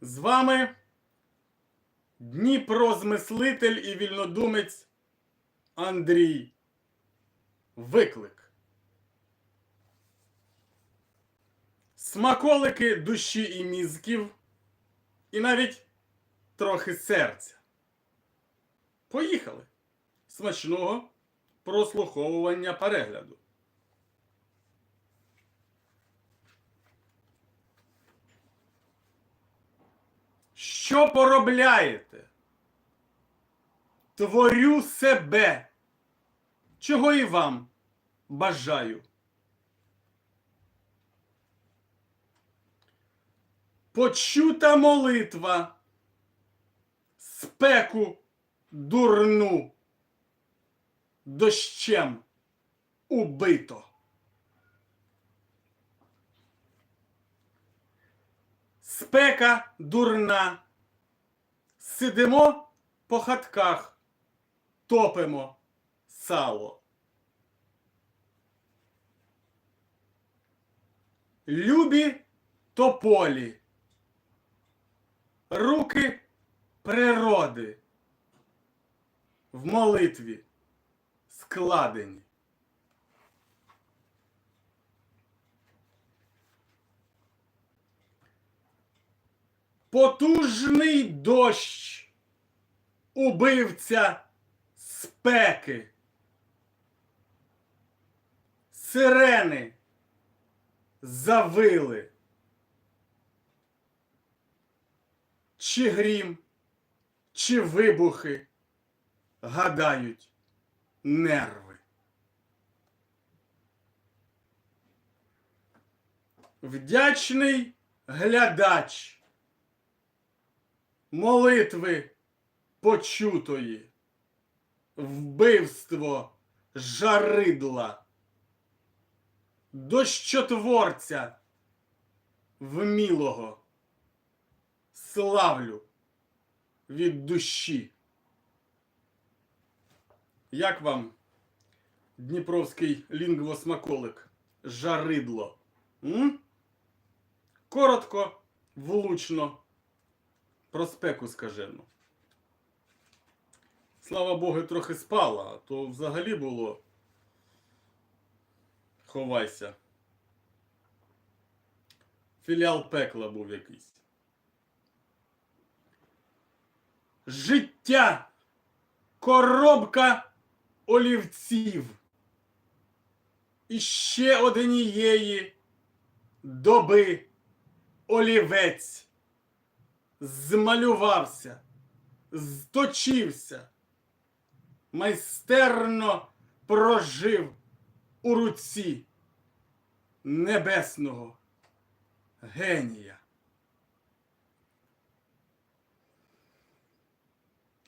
З вами Дніпрозмислитель і вільнодумець Андрій Виклик. Смаколики душі і мізків, і навіть трохи серця. Поїхали! Смачного прослуховування перегляду. Що поробляєте? Творю себе, чого і вам бажаю. Почута молитва, спеку дурну, дощем убито. Спека дурна. Сидимо по хатках, топимо сало. Любі тополі, руки природи в молитві складені. Потужний дощ, убивця спеки, сирени завили. Чи грім, чи вибухи гадають нерви. Вдячний глядач молитви почутої, вбивство жаридла, дощотворця вмілого, славлю від душі. Як вам Дніпровський лінгвосмаколик Жаридло? М? Коротко, влучно, про спеку скажено. Слава Богу, трохи спала, а то взагалі було. Ховайся. Філіал пекла був якийсь. Життя. Коробка олівців. І ще однієї доби олівець змалювався, зточився, майстерно прожив у руці небесного генія.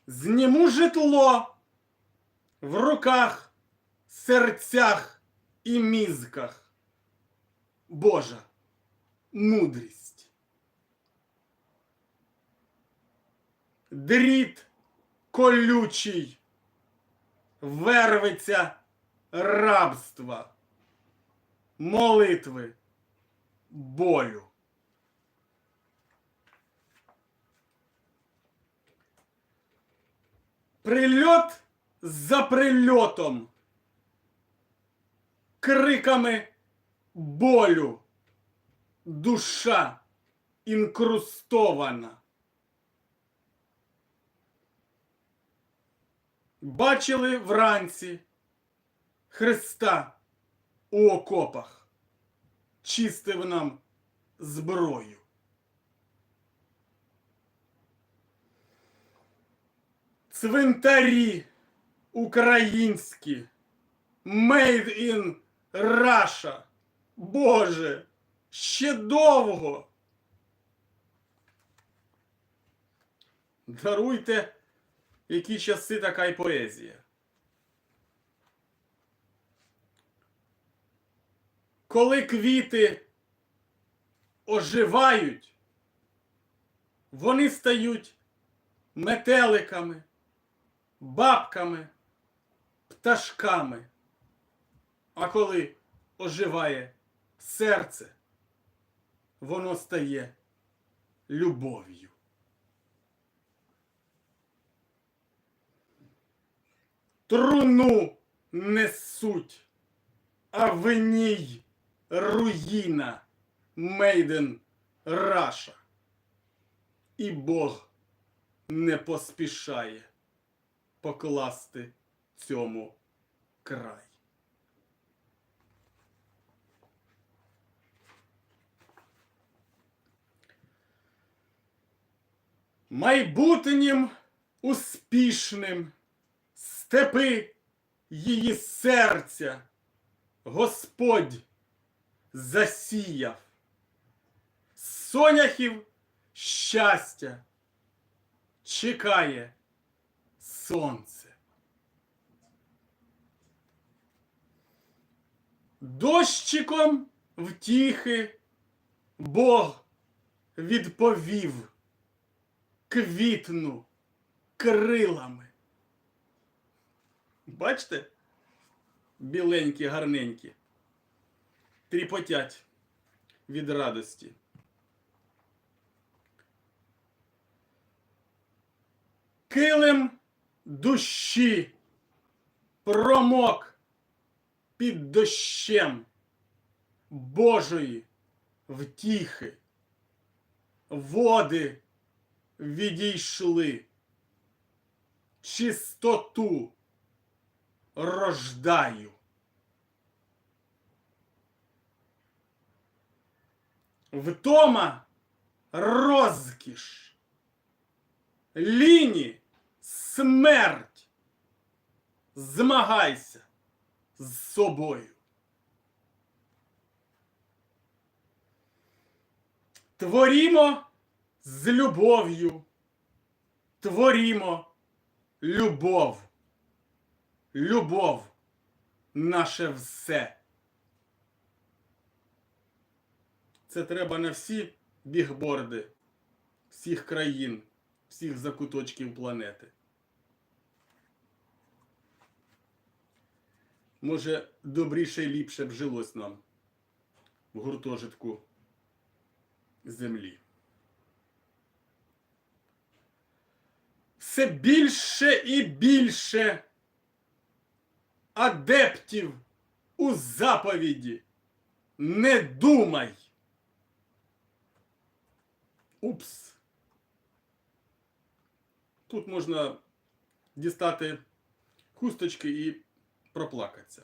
Зніму житло в руках, серцях і мізках. Божа мудрість. Дріт колючий, вервиця рабства, молитви, болю. Прильот за прильотом, криками болю, душа інкрустована. Бачили вранці Христа у окопах, чистив нам зброю. Цвинтарі українські, made in Russia. Боже, ще довго. Даруйте, які часи така й поезія. Коли квіти оживають, вони стають метеликами, бабками, пташками. А коли оживає серце, воно стає любов'ю. Труну несуть, а в ній руїна Мейден Раша. І Бог не поспішає покласти цьому край. Майбутнім успішним степи її серця Господь засіяв. Соняхів щастя чекає сонце. Дощиком втіхи Бог відповів квітну крилами. Бачите? Біленькі, гарненькі. Тріпотять від радості. Килим душі промок під дощем Божої втіхи. Води відійшли, чистоту рождаю. Втома розкіш, ліні смерть. Змагайся з собою. Творімо з любов'ю. Творімо любов. Любов наше все. Це треба на всі бігборди всіх країн, всіх закуточків планети. Може, добріше і ліпше б жилось нам в гуртожитку землі. Все більше і більше адептів у заповіді. Не думай. Упс. Тут можна дістати хусточки і проплакатися.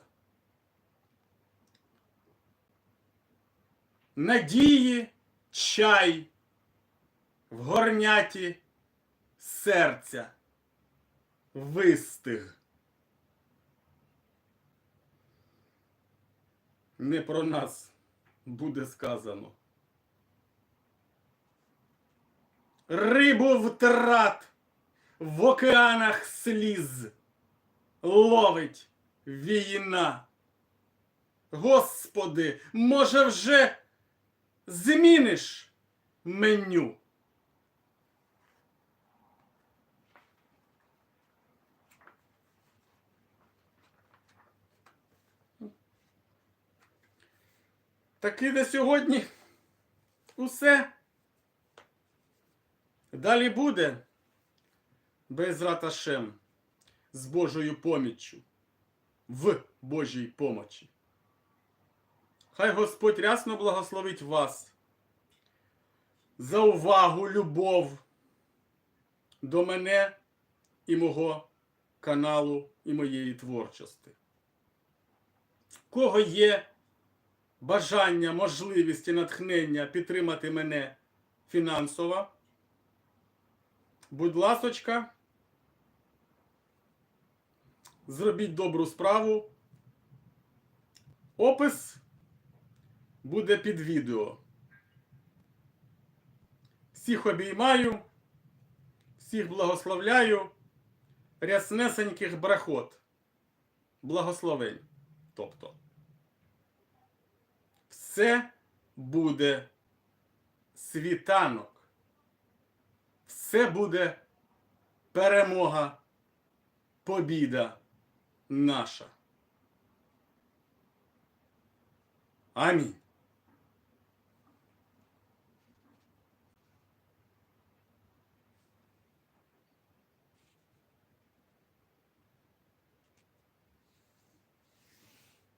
Надії чай в горняті серця вистиг. Не про нас буде сказано. Рибу втрат в океанах сліз ловить війна. Господи, може вже зміниш меню? Таки на сьогодні усе. Далі буде без раташем з Божою поміччю в Божій помочі. Хай Господь рясно благословить вас за увагу, любов до мене і мого каналу і моєї творчості. Кого є бажання, можливість і натхнення підтримати мене фінансово, будь ласочка, зробіть добру справу. Опис буде під відео. Всіх обіймаю, всіх благословляю, ряснесеньких брахот. Благословень. Тобто. Все буде світанок. Все буде перемога, побіда наша. Амінь.